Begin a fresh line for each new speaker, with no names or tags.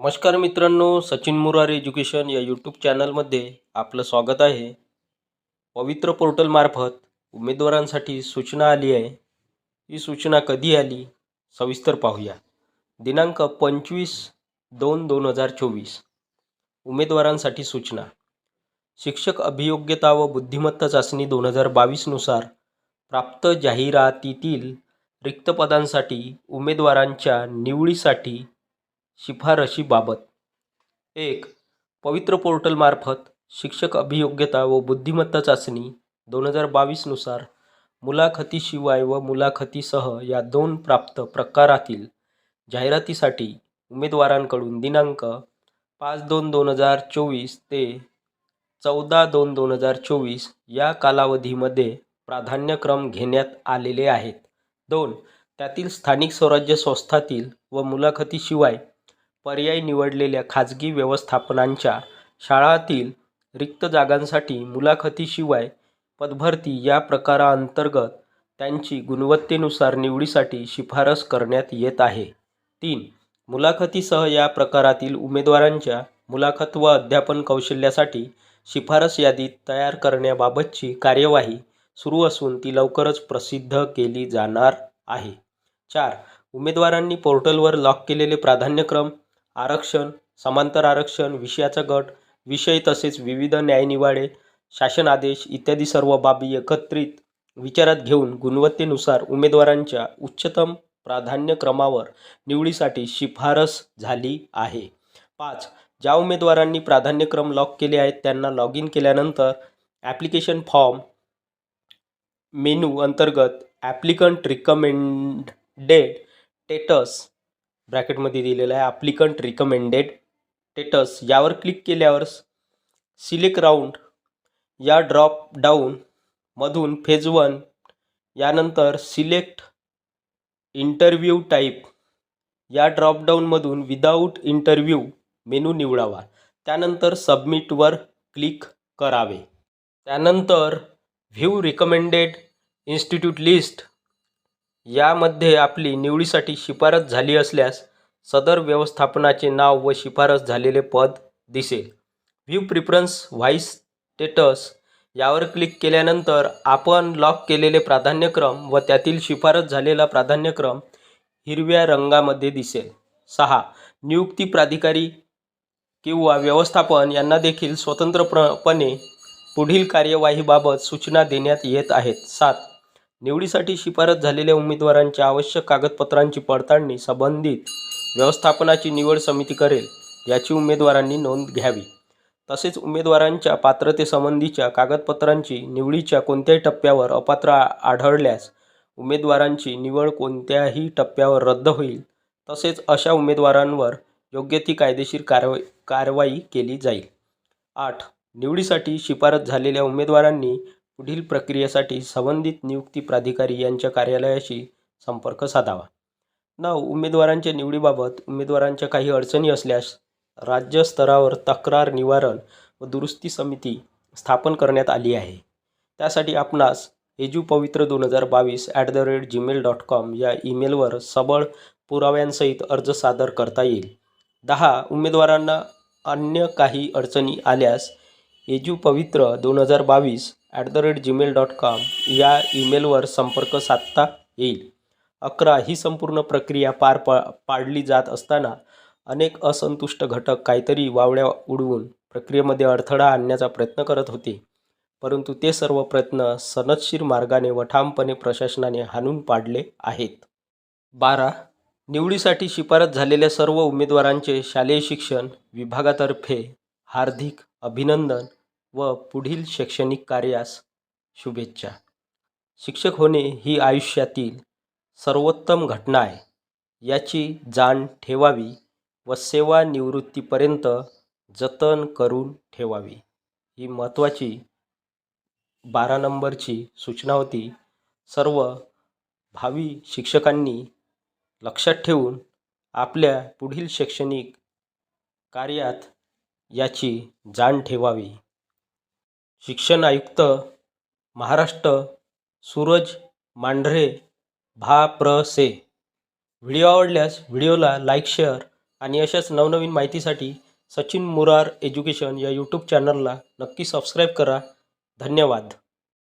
नमस्कार मित्रांनो सचिन मुरार एज्युकेशन या यूट्यूब चॅनलमध्ये आपलं स्वागत आहे. पवित्र पोर्टलमार्फत उमेदवारांसाठी सूचना आली आहे. ही सूचना कधी आली सविस्तर पाहूया. दिनांक पंचवीस दोन दोन हजार चोवीस. उमेदवारांसाठी सूचना. शिक्षक अभियोग्यता व बुद्धिमत्ता चाचणी दोन हजार बावीसनुसार प्राप्त जाहिरातीतील रिक्त पदांसाठी उमेदवारांच्या निवडीसाठी शिफारशीबाबत. एक पवित्र पोर्टलमार्फत शिक्षक अभियोग्यता व बुद्धिमत्ता चाचणी दोन हजार बावीसनुसार मुलाखतीशिवाय व मुलाखतीसह या दोन प्राप्त प्रकारातील जाहिरातीसाठी उमेदवारांकडून दिनांक पाच दोन दोन हजार चोवीस ते चौदा दोन दोन हजार चोवीस या कालावधीमध्ये प्राधान्यक्रम घेण्यात आलेले आहेत. दोन त्यातील स्थानिक स्वराज्य संस्थातील व मुलाखतीशिवाय पर्याय निवडलेल्या खाजगी व्यवस्थापनांच्या शाळांतील रिक्त जागांसाठी मुलाखतीशिवाय पदभरती या प्रकारांतर्गत त्यांची गुणवत्तेनुसार निवडीसाठी शिफारस करण्यात येत आहे. तीन मुलाखतीसह या प्रकारातील उमेदवारांच्या मुलाखत व अध्यापन कौशल्यासाठी शिफारस यादी तयार करण्याबाबतची कार्यवाही सुरू असून ती लवकरच प्रसिद्ध केली जाणार आहे. चार उमेदवारांनी पोर्टलवर लॉक केलेले प्राधान्यक्रम आरक्षण समांतर आरक्षण विषयाचा गट विषय तसेच विविध न्यायनिवाडे शासन आदेश इत्यादी सर्व बाबी एकत्रित विचारात घेऊन गुणवत्तेनुसार उमेदवारांच्या उच्चतम प्राधान्यक्रमावर निवडीसाठी शिफारस झाली आहे. पाच ज्या उमेदवारांनी प्राधान्यक्रम लॉक केले आहेत त्यांना लॉग इन केल्यानंतर ॲप्लिकेशन फॉर्म मेनू अंतर्गत ॲप्लिकंट रिकमेंडेड टेटस ब्रॅकेटमध्ये दिलेलं आहे. ॲप्लिकंट रिकमेंडेड टेटस यावर क्लिक केल्यावर सिलेक्ट राऊंड या ड्रॉप डाऊनमधून फेज वन यानंतर सिलेक्ट इंटरव्ह्यू टाईप या ड्रॉपडाऊनमधून विदाऊट इंटरव्ह्यू मेनू निवडावा. त्यानंतर सबमिटवर क्लिक करावे. त्यानंतर व्ह्यू रिकमेंडेड इन्स्टिट्यूट लिस्ट यामध्ये आपली निवडीसाठी शिफारस झाली असल्यास सदर व्यवस्थापनाचे नाव व शिफारस झालेले पद दिसेल. व्ह्यू प्रिफरन्स व्हाईस स्टेटस यावर क्लिक केल्यानंतर आपण लॉक केलेले प्राधान्यक्रम व त्यातील शिफारस झालेला प्राधान्यक्रम हिरव्या रंगामध्ये दिसेल. सहा. नियुक्ती प्राधिकारी किंवा व्यवस्थापन यांना देखील स्वतंत्रपणे पुढील कार्यवाहीबाबत सूचना देण्यात येत आहेत. सात. निवडीसाठी शिफारस झालेल्या उमेदवारांच्या आवश्यक कागदपत्रांची पडताळणी संबंधित व्यवस्थापनाची निवड समिती करेल याची उमेदवारांनी नोंद घ्यावी. तसेच उमेदवारांच्या पात्रतेसंबंधीच्या कागदपत्रांची निवडीच्या कोणत्याही टप्प्यावर अपात्र आढळल्यास उमेदवारांची निवड कोणत्याही टप्प्यावर रद्द होईल. तसेच अशा उमेदवारांवर योग्य ती कायदेशीर कारवाई कारवाई केली जाईल. आठ. निवडीसाठी शिफारस झालेल्या उमेदवारांनी पुढील प्रक्रियेसाठी संबंधित नियुक्ती प्राधिकारी यांच्या कार्यालयाशी संपर्क साधावा. नऊ उमेदवारांच्या निवडीबाबत उमेदवारांच्या काही अडचणी असल्यास राज्य स्तरावर तक्रार निवारण व दुरुस्ती समिती स्थापन करण्यात आली आहे. त्यासाठी आपणास एजू पवित्र दोन हजार बावीस at the rate Gmail dot com या ईमेलवर सबळ पुराव्यांसहित अर्ज सादर करता येईल. दहा उमेदवारांना अन्य काही अडचणी आल्यास एजू पवित्र दोन हजार बावीस at the rate Gmail dot com या ईमेलवर संपर्क साधता येईल. अकरा ही संपूर्ण प्रक्रिया पार पा पाडली जात असताना अनेक असंतुष्ट घटक काहीतरी वावड्या उडवून प्रक्रियेमध्ये अडथळा आणण्याचा प्रयत्न करत होते. परंतु ते सर्व प्रयत्न सनदशीर मार्गाने व ठामपणे प्रशासनाने हाणून पाडले आहेत. बारा. निवडीसाठी शिफारस झालेल्या सर्व उमेदवारांचे शालेय शिक्षण विभागातर्फे हार्दिक अभिनंदन. व पुढील शैक्षणिक कार्यास शुभेच्छा. शिक्षक होणे ही आयुष्यातील सर्वोत्तम घटना आहे. याची जाण ठेवावी व सेवानिवृत्तीपर्यंत जतन करून ठेवावी. ही महत्त्वाची बारा नंबरची सूचना होती. सर्व भावी शिक्षकांनी लक्षात ठेवून आपल्या पुढील शैक्षणिक कार्यात याची जाण ठेवावी. शिक्षण आयुक्त महाराष्ट्र सूरज मांढरे भा. प्र. से. व्हिडिओ आवडल्यास व्हिडिओला लाईक शेअर आणि अशाच नवनवीन माहितीसाठी सचिन मुरार एज्युकेशन या यूट्यूब चॅनलला नक्की सबस्क्राईब करा. धन्यवाद.